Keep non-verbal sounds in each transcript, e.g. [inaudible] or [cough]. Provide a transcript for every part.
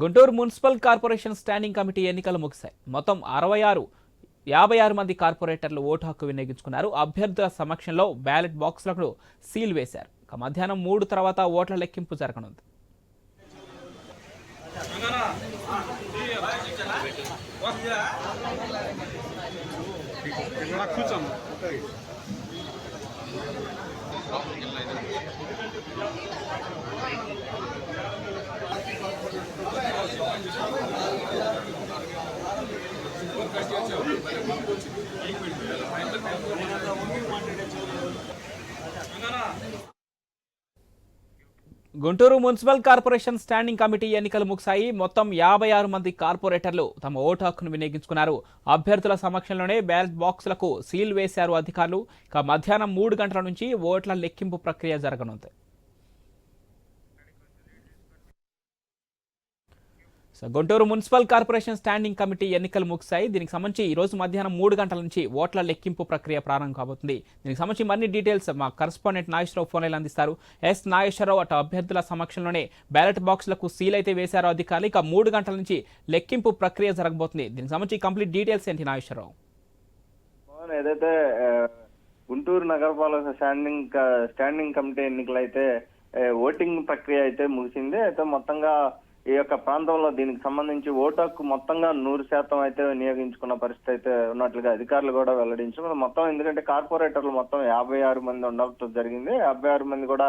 Guntur municipal corporation standing committee ఎన్నికలు ముగిశాయి. మొత్తం అరవై ఆరు యాభై ఆరు మంది కార్పొరేటర్లు ఓటు హక్కు వినియోగించుకున్నారు. అభ్యర్థుల సమక్షంలో బ్యాలెట్ బాక్సులకు సీల్ వేశారు. ఇక మధ్యాహ్నం మూడు తర్వాత ఓట్ల లెక్కింపు జరగనుంది. Guntur municipal corporation standing committee ఎన్నికలు ముగిశాయి. మొత్తం యాభై ఆరు మంది కార్పొరేటర్లు తమ ఓటు హక్కును వినియోగించుకున్నారు. అభ్యర్థుల సమక్షంలోనే బ్యాలెట్ బాక్సులకు సీల్ వేశారు అధికారులు. ఇక మధ్యాహ్నం మూడు గంటల నుంచి ఓట్ల లెక్కింపు ప్రక్రియ జరగనుంది. So Guntur municipal corporation standing committee ఎన్నికలు ముగిశాయి. దీనికి సంబంధించి ఈ రోజు మధ్యాహ్నం మూడు గంటల నుంచి ఓట్ల లెక్కింపు ప్రక్రియ ప్రారంభం కాబోతుంది. దీనికి సంబంధించి మరిన్ని డీటెయిల్స్ మా కరస్పాండెంట్ నాగేశ్వరరావు ఫోన్లైన్ అందిస్తారు. ఎస్ నాగేశ్వరరావు అటు అభ్యర్థుల సమక్షంలోనే బ్యాలెట్ బాక్సులకు సీల్ అయితే వేశారో అధికారులు. ఇక మూడు గంటల నుంచి లెక్కింపు ప్రక్రియ జరగబోతుంది. దీనికి సంబంధించి కంప్లీట్ డీటెయిల్స్ ఏంటి నాగేశ్వరరావు? ఏదైతే గుంటూరు నగరపాలక స్టాండింగ్ స్టాండింగ్ కమిటీ ఎన్నికలు అయితే ఓటింగ్ ప్రక్రియ అయితే ముగిసింది అయితే మొత్తంగా ఈ యొక్క ప్రాంతంలో దీనికి సంబంధించి ఓటు హక్కు మొత్తంగా నూరు శాతం అయితే వినియోగించుకున్న పరిస్థితి అయితే ఉన్నట్లుగా అధికారులు కూడా వెల్లడించారు. మొత్తం ఎందుకంటే కార్పొరేటర్లు మొత్తం యాభై ఆరు మంది ఉండటం జరిగింది. యాభై ఆరు మంది కూడా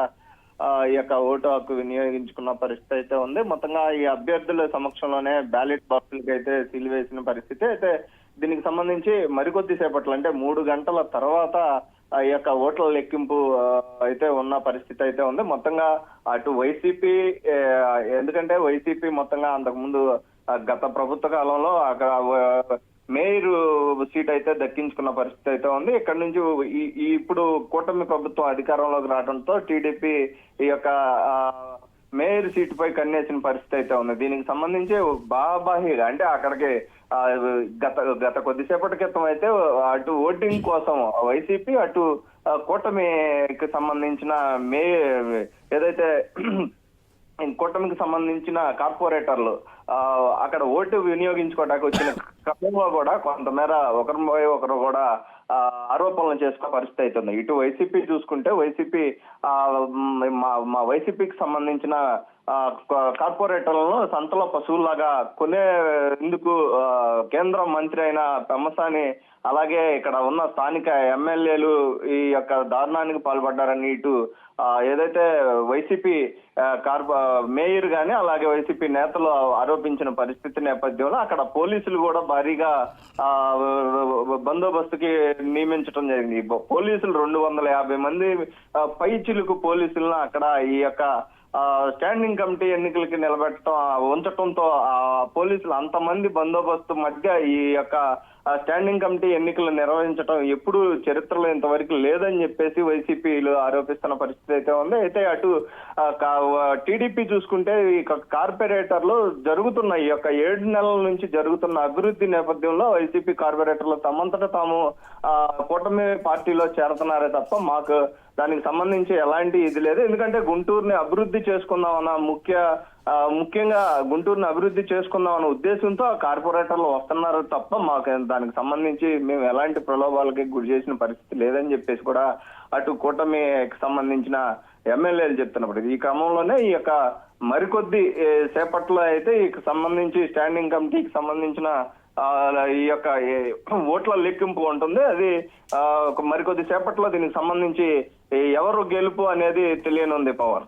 ఈ యొక్క ఓటు హక్కు వినియోగించుకున్న పరిస్థితి అయితే ఉంది. మొత్తంగా ఈ అభ్యర్థుల సమక్షంలోనే బ్యాలెట్ బాక్సులకి అయితే సీల్ వేసిన పరిస్థితి అయితే దీనికి సంబంధించి మరికొద్ది సేపట్లో అంటే మూడు గంటల తర్వాత ఆ యొక్క ఓట్ల లెక్కింపు అయితే ఉన్న పరిస్థితి అయితే ఉంది. మొత్తంగా అటు వైసీపీ ఎందుకంటే వైసీపీ మొత్తంగా అంతకుముందు గత ప్రభుత్వ కాలంలో అక్కడ మేయర్ సీట్ అయితే దక్కించుకున్న పరిస్థితి అయితే ఉంది. ఇక్కడ నుంచి ఈ ఇప్పుడు కూటమి ప్రభుత్వం అధికారంలోకి రావడంతో టీడీపీ ఈ యొక్క ఆ, మేయర్ సీట్ పై కన్నేసిన పరిస్థితి అయితే ఉంది. దీనికి సంబంధించి బాబాహిగా అంటే అక్కడికి గత గత కొద్దిసేపటి క్రితం అయితే అటు ఓటింగ్ కోసం వైసీపీ అటు కూటమికి సంబంధించిన మే ఏదైతే [clears throat] కూటమికి సంబంధించిన కార్పొరేటర్లు అక్కడ ఓటు వినియోగించుకోవడానికి వచ్చిన క్రమంలో కూడా కొంతమేర ఒకరిపై ఒకరు కూడా ఆరోపణలు చేసుకునే పరిస్థితి అవుతుంది ఇటు వైసీపీ చూసుకుంటే వైసీపీ ఆ, మా వైసీపీకి సంబంధించిన కార్పొరేటర్లను సంతలో పశువుల్లాగా కొనే ఇందుకు కేంద్ర మంత్రి అయిన పెమ్మసాని అలాగే ఇక్కడ ఉన్న స్థానిక ఎమ్మెల్యేలు ఈ యొక్క దారుణానికి పాల్పడ్డారని ఇటు ఏదైతే వైసీపీ కార్ప మేయర్ గాని అలాగే వైసీపీ నేతలు ఆరోపించిన పరిస్థితి నేపథ్యంలో అక్కడ పోలీసులు కూడా భారీగా ఆ, బందోబస్తుకి నియమించడం జరిగింది. పోలీసులు రెండు వందల యాభై మంది పై చిలుకు పోలీసులను అక్కడ ఈ యొక్క స్టాండింగ్ కమిటీ ఎన్నికలకి నిలబెట్టడం ఉంచడంతో ఉంచటంతో ఆ పోలీసులు అంతమంది బందోబస్తు మధ్య ఈ యొక్క స్టాండింగ్ కమిటీ ఎన్నికలు నిర్వహించడం ఎప్పుడు చరిత్రలో ఇంతవరకు లేదని చెప్పేసి వైసీపీలు ఆరోపిస్తున్న పరిస్థితి అయితే ఉంది. అయితే అటు టీడీపీ చూసుకుంటే ఈ కార్పొరేటర్లు జరుగుతున్న ఈ యొక్క ఏడు నెలల నుంచి జరుగుతున్న అభివృద్ధి నేపథ్యంలో వైసీపీ కార్పొరేటర్లు తమంతట తాము కూటమి పార్టీలో చేరుతున్నారే తప్ప మాకు దానికి సంబంధించి ఎలాంటి ఇది లేదు. ఎందుకంటే గుంటూరుని అభివృద్ధి చేసుకుందాం అన్న ముఖ్య ముఖ్యంగా గుంటూరుని అభివృద్ధి చేసుకుందాం అన్న ఉద్దేశంతో కార్పొరేటర్లు వస్తున్నారు తప్ప మాకు దానికి సంబంధించి మేము ఎలాంటి ప్రలోభాలకి గురి చేసిన పరిస్థితి లేదని చెప్పేసి కూడా అటు కూటమికి సంబంధించిన ఎమ్మెల్యేలు చెప్తున్నప్పుడు. ఈ క్రమంలోనే ఈ యొక్క మరికొద్ది సేపట్లో అయితే ఈ సంబంధించి స్టాండింగ్ కమిటీకి సంబంధించిన ఈ యొక్క ఓట్ల లెక్కింపు ఉంటుంది. అది ఆ, ఒక మరికొద్ది సేపట్లో దీనికి సంబంధించి ఎవరు గెలుపు అనేది తెలియనుంది పవన్.